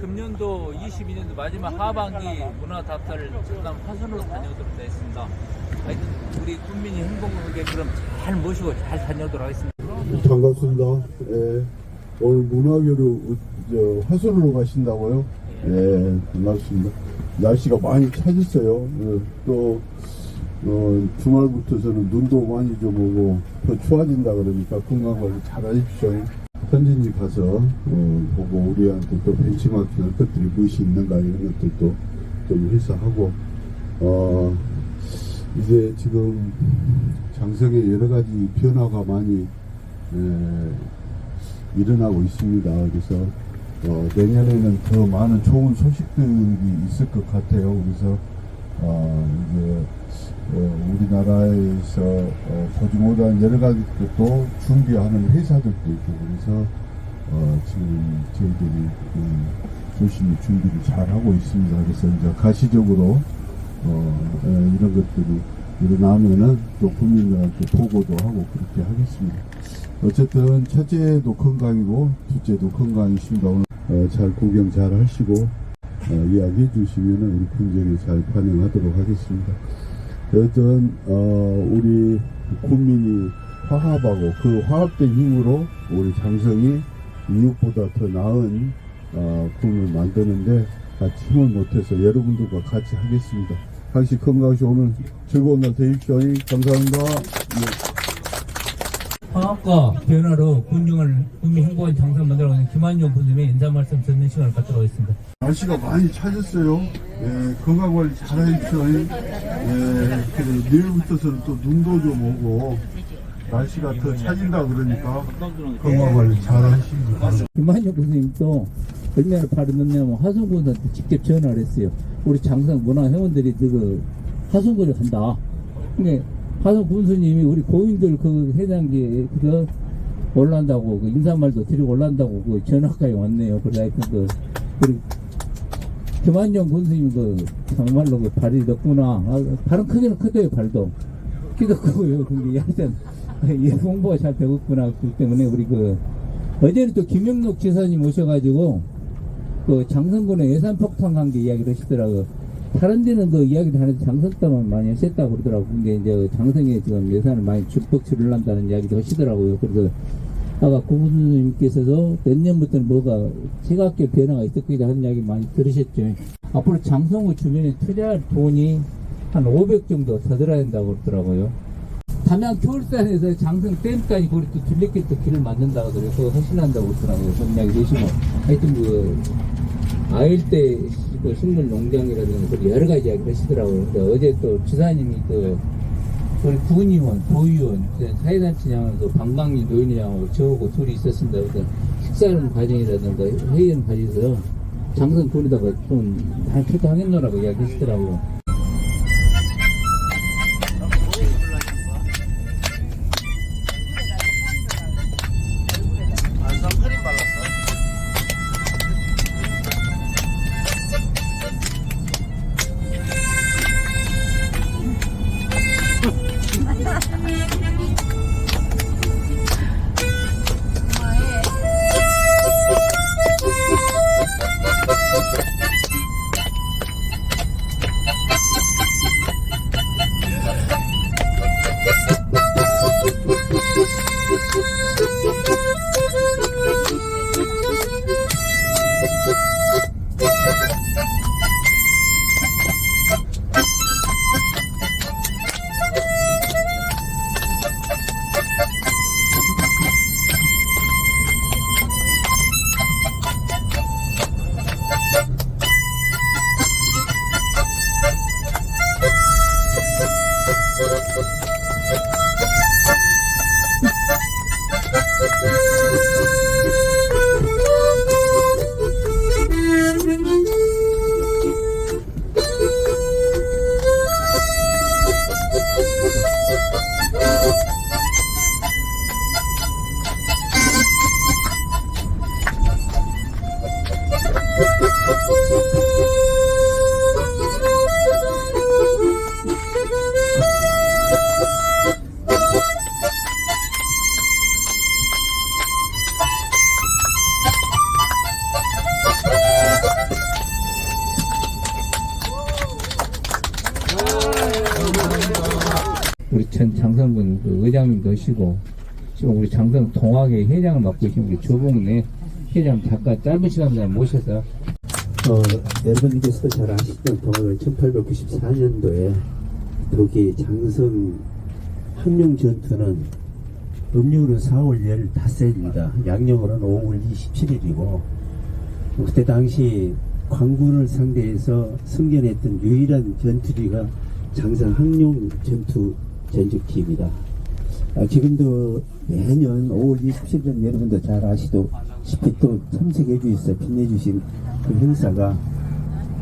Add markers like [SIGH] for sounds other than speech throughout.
금년도 22년도 마지막 하반기 문화답사를 전남 화순으로 다녀오도록 되겠습니다. 하여튼 우리 국민이 행복하게 그럼 잘 모시고 잘 다녀오도록 하겠습니다. 반갑습니다. 예. 오늘 문화교류 저, 화순으로 가신다고요? 예, 반갑습니다. 날씨가 많이 차졌어요. 예, 또 어, 주말부터서는 눈도 많이 좀 오고 더 추워진다 그러니까 건강 관리 잘 하십시오. 현진지 가서 어, 보고 우리한테 또 벤치마킹 할 것들이 무엇이 있는가 이런 것들도 좀 해서 하고 어, 이제 지금 장성에 여러 가지 변화가 많이 에, 일어나고 있습니다. 그래서 어, 내년에는 더 많은 좋은 소식들이 있을 것 같아요. 그래서 어, 이제 어, 우리나라에서 어, 보지 못한 여러 가지 것도 준비하는 회사들도 있고 그래서 어, 지금 저희들이 음, 열심히 준비를 잘 하고 있습니다. 그래서 이제 가시적으로 어, 에, 이런 것들이 일어나면은 또 국민들한테 보고도 하고 그렇게 하겠습니다. 어쨌든 첫째도 건강이고 둘째도 건강이십니다. 오늘 어, 잘 구경 잘 하시고 어, 이야기해 주시면은 우리 긍정히 잘 반영하도록 하겠습니다. 여튼 어, 우리 국민이 화합하고 그 화합된 힘으로 우리 장성이 이웃보다 더 나은 어, 꿈을 만드는데 같이 힘을 못해서 여러분들과 같이 하겠습니다. 항시 건강하시고 오늘 즐거운 날 되십시오. 감사합니다. 예. 화합과 변화로 군중을 국민 행복한 장사 만들어가는 김한용 군님의 인사 말씀 듣는 시간을 갖도록 하겠습니다. 날씨가 많이 차졌어요. 예, 건강 관리 잘 하십시오. 예, 그리고 내일부터서는 또 눈도 좀 오고 날씨가 더 차진다 그러니까 건강 관리 잘 하시기 바랍니다. 김한혁 교수님도 얼마나 바로 넣냐면 화성군한테 직접 전화를 했어요. 우리 장성 문화회원들이 그 화성군을 간다. 근데 화성 군수님이 우리 고인들 그 회장기 그거 올란다고 그 인사말도 드리고 올란다고 그 전화까지 왔네요. 그래 하여튼 그 그리고 김한영 군수님 그 정말로 그 발이 높구나. 아, 발은 크기는 크대요 발도. 키도 크고요. 근데 하여튼 이 [LAUGHS] 홍보가 잘 되겠구나. 그렇기 때문에 우리 그 어제는 또 김영록 지사님 오셔가지고 그 장성군의 예산 폭탄 관계 이야기를 하시더라고요. 다른 데는 그 이야기를 하는데 장성 때만 많이 하셨다고 그러더라고요. 근데 이제 장성에 지금 예산을 많이 축복 치를 한다는 이야기도 하시더라고요. 그래서 아까 고문님께서도 내년부터는 뭐가 시각계 변화가 있을 거다 하는 이야기 많이 들으셨죠. 앞으로 장성호 주변에 투자할 돈이 한 500 정도 더 들어야 된다고 그러더라고요. 담양 겨울산에서 장성 댐까지 거기 또 둘레길 또 길을 만든다고. 그거 하신다고 그러더라고요. 그런 이야기 되시고. 하여튼 그, 아일대 그 식물 농장이라든가 그 여러 가지 이야기 하시더라고요. 근데 어제 또 지사님이 그, 우리 군의원, 도의원, 그 사회단체장하고 그 방방리 노인이랑하고 저하고 둘이 있었습니다. 그래서 식사하는 과정이라든가 회의하는 과정에서 장성 돈에다가 좀 많이 투자하겠노라고 이야기 하시더라고요. 전 장성군 그 의장님도 오시고 지금 우리 장성 동학의 회장을 맡고 계신 우리 조봉래 회장 잠깐 짧은 시간 전에 모셔서 어, 여러분께서도 잘 아시던 동학은 1894년도에 독일 장성 항룡 전투는 음력으로 4월 15일입니다. 양력으로는 5월 27일이고 그때 당시 광군을 상대해서 승전했던 유일한 전투기가 장성 항룡 전투 전적기입니다. 아, 지금도 매년 5월 27일 여러분도 잘 아시다시피 또 참석해 주셔서 빛내 주신 그 행사가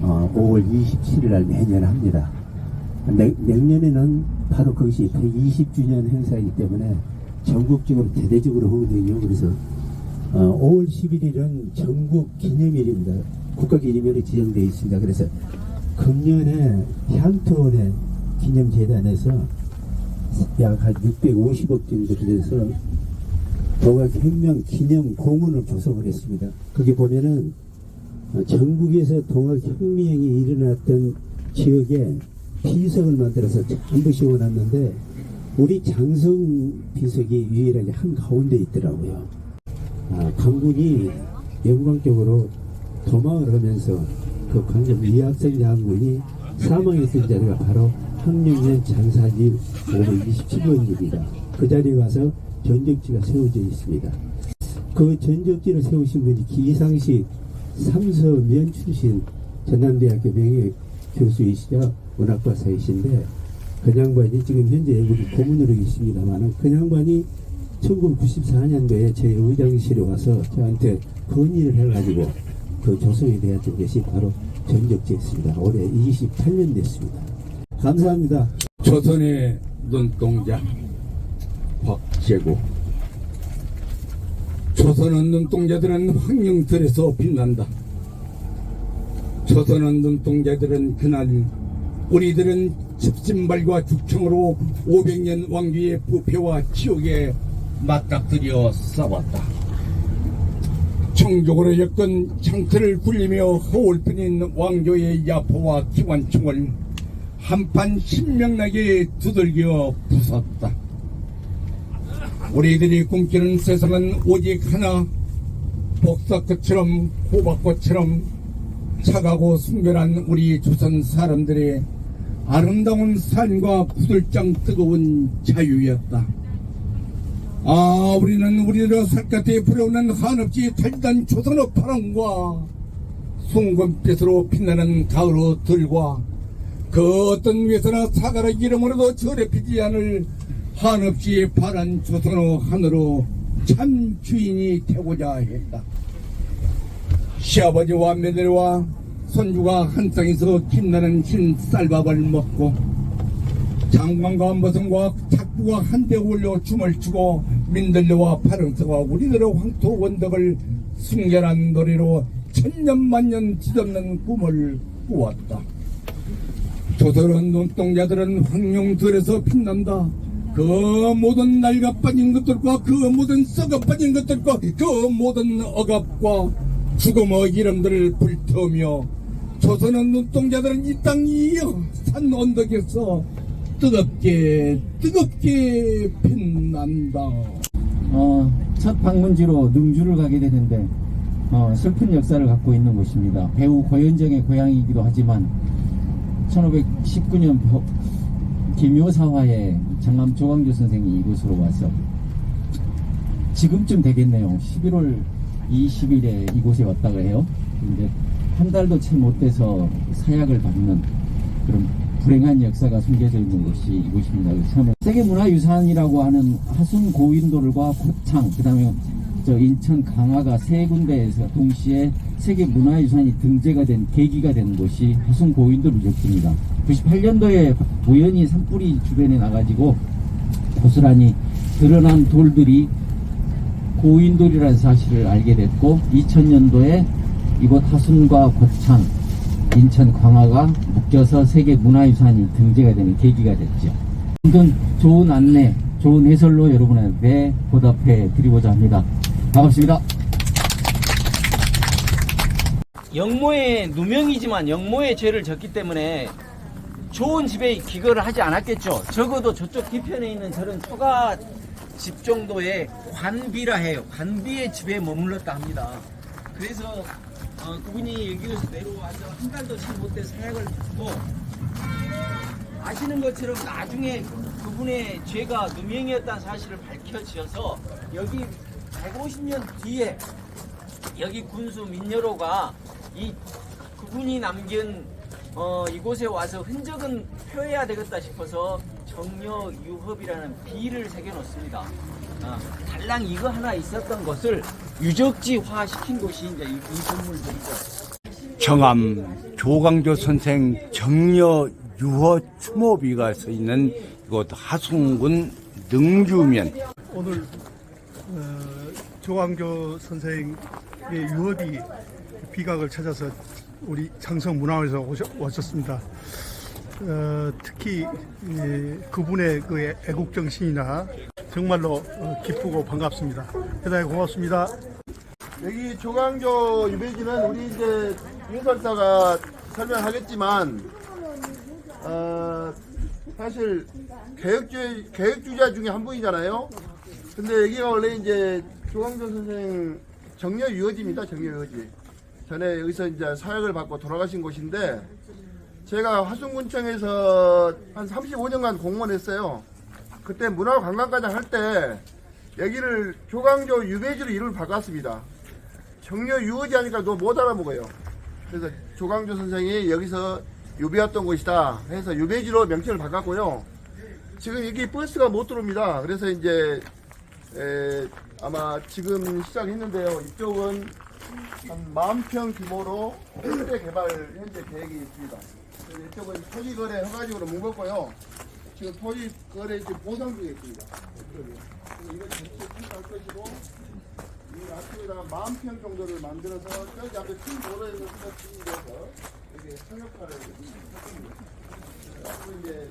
어, 5월 27일 날 매년 합니다. 내, 내년에는 바로 그것이 120주년 행사이기 때문에 전국적으로 대대적으로 하거든요. 그래서 어, 5월 11일은 전국 기념일입니다. 국가 기념일이 지정되어 있습니다. 그래서 금년에 향토원의 기념재단에서 약 한 650억 정도 들여서 동학혁명 기념 공원을 조성을 했습니다. 거기 보면은 어, 전국에서 동학혁명이 일어났던 지역에 비석을 만들어서 전부 씌워놨는데 우리 장성 비석이 유일하게 한 가운데 있더라고요. 아, 강군이 영광적으로 도망을 하면서 그 관점 이학생 장군이 사망했던 자리가 바로 학령년 장사님 527번입니다. 그 자리에 가서 전적지가 세워져 있습니다. 그 전적지를 세우신 분이 기상식 삼서면 출신 전남대학교 명예 교수이시자 문학과사이신데 그 양반이 지금 현재 우리 고문으로 계십니다만은 그 양반이 1994년도에 제 의장실에 와서 저한테 건의를 해가지고 그 조성이 되었던 것이 바로 전적지였습니다. 올해 28년 됐습니다. 감사합니다. 조선의 눈동자 박재고 조선의 눈동자들은 황룡들에서 빛난다. 조선의 눈동자들은 그날 우리들은 집신발과 죽청으로 500년 왕비의 부패와 치욕에 맞닥뜨려 싸웠다. 청족으로 엮은 창틀을 굴리며 허울뿐인 왕조의 야포와 기관총을 한판 신명나게 두들겨 부쉈다. 우리들이 꿈꾸는 세상은 오직 하나 복사꽃처럼 호박꽃처럼 차가고 순결한 우리 조선 사람들의 아름다운 삶과 부들짱 뜨거운 자유였다. 아, 우리는 우리로 살갗에 불어오는 한없이 달단 조선의 바람과 숭근빛으로 빛나는 가을의 들과 그 어떤 위에서나 사가라 이름으로도 저래피지 않을 한없이 파란 조선의 하늘로 참 주인이 되고자 했다. 시아버지와 며느리와 손주가 한 땅에서 김나는 흰 쌀밥을 먹고 장관과 머슴과 작부가 한데 올려 춤을 추고 민들레와 파랑새와 우리들의 황토 원덕을 순결한 노래로 천년만년 뒤덮는 꿈을 꾸었다. 조선은 눈동자들은 황룡들에서 빛난다. 그 모든 낡아 빠진 것들과 그 모든 썩어 빠진 것들과 그 모든 억압과 죽음의 이름들을 불태우며 조선은 눈동자들은 이 땅 이산 언덕에서 뜨겁게 뜨겁게 빛난다. 어, 첫 방문지로 능주를 가게 되는데 어, 슬픈 역사를 갖고 있는 곳입니다. 배우 고현정의 고향이기도 하지만 1519년 김효사화에 장남 조광조 선생이 이곳으로 와서 지금쯤 되겠네요. 11월 20일에 이곳에 왔다고 해요. 근데 한 달도 채 못 돼서 사약을 받는 그런 불행한 역사가 숨겨져 있는 곳이 이곳입니다. 처음에 세계문화유산이라고 하는 하순 고인돌과 고창, 그 다음에 저 인천 강화가 세 군데에서 동시에 세계 문화유산이 등재가 된 계기가 된 곳이 하순 고인돌 유적지입니다. 98년도에 우연히 산불이 주변에 나가지고 고스란히 드러난 돌들이 고인돌이라는 사실을 알게 됐고 2000년도에 이곳 하순과 고창, 인천 광화가 묶여서 세계 문화유산이 등재가 되는 계기가 됐죠. 아무튼 좋은 안내, 좋은 해설로 여러분에게 보답해 드리고자 합니다. 반갑습니다. 영모의 누명이지만 영모의 죄를 졌기 때문에 좋은 집에 기거를 하지 않았겠죠. 적어도 저쪽 뒤편에 있는 저런 초가 집 정도의 관비라 해요. 관비의 집에 머물렀다 합니다. 그래서 어, 그분이 여기에서 내려와서 한 달도 채 못돼 사약을 받고 아시는 것처럼 나중에 그분의 죄가 누명이었다는 사실을 밝혀져서 여기 150년 뒤에 여기 군수 민여로가 이 그분이 남긴 어, 이곳에 와서 흔적은 표해야 되겠다 싶어서 정려 유협이라는 비를 새겨놓습니다. 아, 달랑 이거 하나 있었던 것을 유적지화 시킨 곳이 이제 이, 이 건물들이죠. 경암 조광조 선생 정려 유허 추모비가 서 있는 이곳 하승군 능주면 오늘 어, 조광조 선생의 유업이 비각을 찾아서 우리 장성 문화원에서 오셨, 오셨습니다. 어, 특히 이, 그분의 그 애국 정신이나 정말로 어, 기쁘고 반갑습니다. 대단히 고맙습니다. 여기 조광조 유배지는 우리 이제 윤설사가 설명하겠지만 어, 사실 개혁주 개혁주자 중에 한 분이잖아요. 근데 여기가 원래 이제 조광조 선생 정려 유어지입니다. 정려 유어지. 전에 여기서 이제 사역을 받고 돌아가신 곳인데 제가 화순군청에서 한 35년간 공무원했어요. 그때 문화관광과장 할 때 여기를 조광조 유배지로 이름을 바꿨습니다. 정려 유어지 하니까 너 못 알아먹어요. 그래서 조광조 선생이 여기서 유배했던 곳이다 해서 유배지로 명칭을 바꿨고요. 지금 여기 버스가 못 들어옵니다. 그래서 이제 에, 아마 지금 시작했는데요. 이쪽은 한 만평 규모로 현대 개발 현재 계획이 있습니다. 이쪽은 토지 거래 허가지로 묶었고요. 지금 토지 거래 지금 보상 중에 있습니다. 그래서 이거 전체 풀할 것이고 이 앞쪽에다가 만평 정도를 만들어서 저기 앞에 큰 도로에서 수납해서 여기 상업화를 했습니다. 앞으로 이제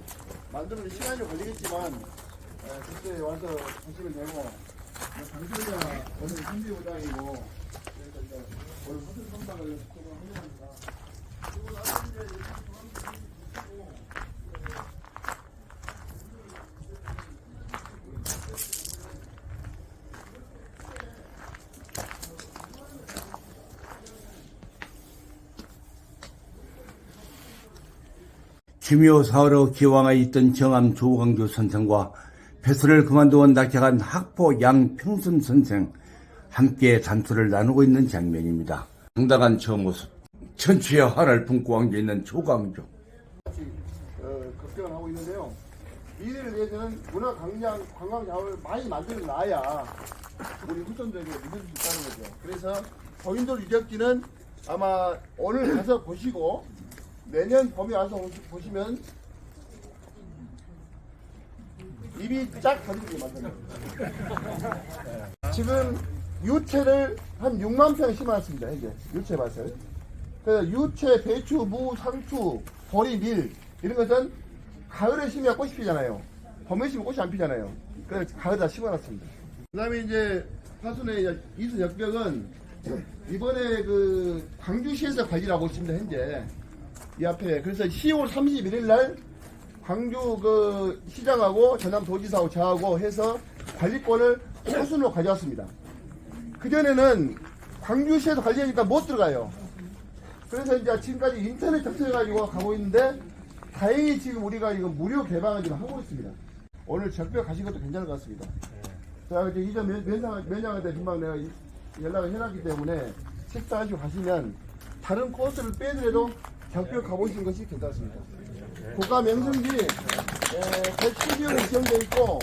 만드는 시간이 걸리겠지만 에, 그때 와서 보시면 되고 나서 이제 기묘 사으로 기왕에 있던 정암 조광조 선생과 배수를 그만두어 낙향한 학포 양평순 선생 함께 단수를 나누고 있는 장면입니다. 당당한 저 모습 천추의 화를 품고 앉아 있는 조광조 어, 걱정을 하고 있는데요. 미래를 위해서는 문화 관광, 관광 자원을 많이 만들어 놔야 우리 후손들에게 믿을 수 있다는 거죠. 그래서 고인돌 유적지는 아마 오늘 가서 보시고 내년 봄에 와서 보시면 입이 쫙 터지게 만듭니다. 지금 유채를 한 6만 평 심어놨습니다. 현재 유채 밭을. 그래서 유채, 배추, 무, 상추, 보리, 밀 이런 것은 가을에 심어야 꽃이 피잖아요. 봄에 심으면 꽃이 안 피잖아요. 그래서 가을에 다 심어놨습니다. 그다음에 이제 파순의 이순 역벽은 이번에 그 광주시에서 관리를 하고 있습니다. 현재 이 앞에 그래서 10월 31일 날 광주 그 시장하고 전남 도지사하고 저하고 해서 관리권을 파순으로 가져왔습니다. 그 전에는 광주시에서 관리하니까 못 들어가요. 그래서 이제 지금까지 인터넷 접속해가지고 가고 있는데 다행히 지금 우리가 이거 무료 개방을 지금 하고 있습니다. 오늘 적벽 가신 것도 괜찮을 것 같습니다. 자, 이제 이전 면- 면장한테 금방 내가 이- 연락을 해놨기 때문에 식사하시고 가시면 다른 코스를 빼더라도 적벽 가보시는 것이 괜찮습니다. 국가 명승지 112형이 지정되어 있고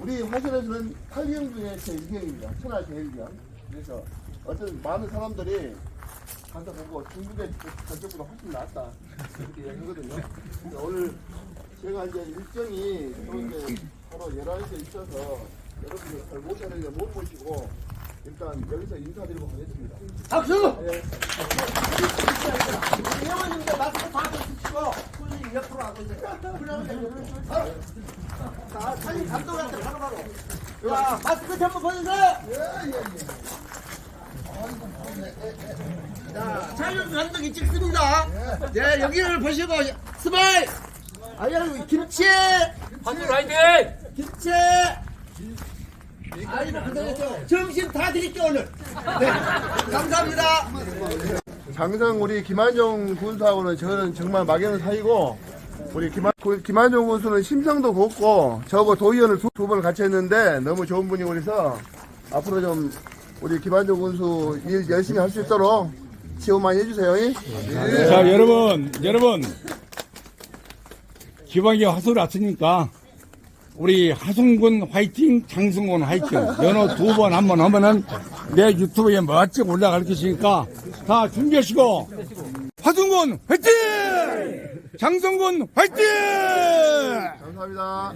우리 화천에서는 8형 중에 제 1형입니다. 천하 제일 1형. 그래서 어떤 많은 사람들이 가서 보고 중국의 저쪽보다 훨씬 낫다 이렇게 얘기하거든요. 근데 오늘 제가 이제 일정이 또 이제 바로 11시에 있어서 여러분들 잘 못하는데 못 모시고 일단 여기서 인사드리고 가겠습니다. 박수! 예. 회원님들 마스크 다 벗으시고 옆으로 하고 이제 자, 사진 감독한테 바로바로 자, 마스크 전부 벗으세요! 자, 촬영 감독이 찍습니다. 네, 여기를 보시고 스마일! 아유 김치 화순 화이팅! 김치 아이고 고생했죠 점심 다 드릴게 오늘 네 감사합니다 장성 우리 김한종 군수하고는 저는 정말 막연한 사이고 우리 김한, 구- 김한종 군수는 심성도 곱고 저하고 도의원을 두, 두 번을 같이 했는데 너무 좋은 분이고 그래서 앞으로 좀 우리 김한종 군수 일 열심히 할 수 있도록 지원 많이 해주세요. 예? 자, 여러분, 여러분. 기왕에 화소를 왔으니까, 우리 하성군 화이팅, 장성군 화이팅. 연호 두 번, 한 번 하면은 내 유튜브에 멋지게 올라갈 것이니까 다 준비하시고, 화성군 화이팅! 장성군 화이팅! 감사합니다.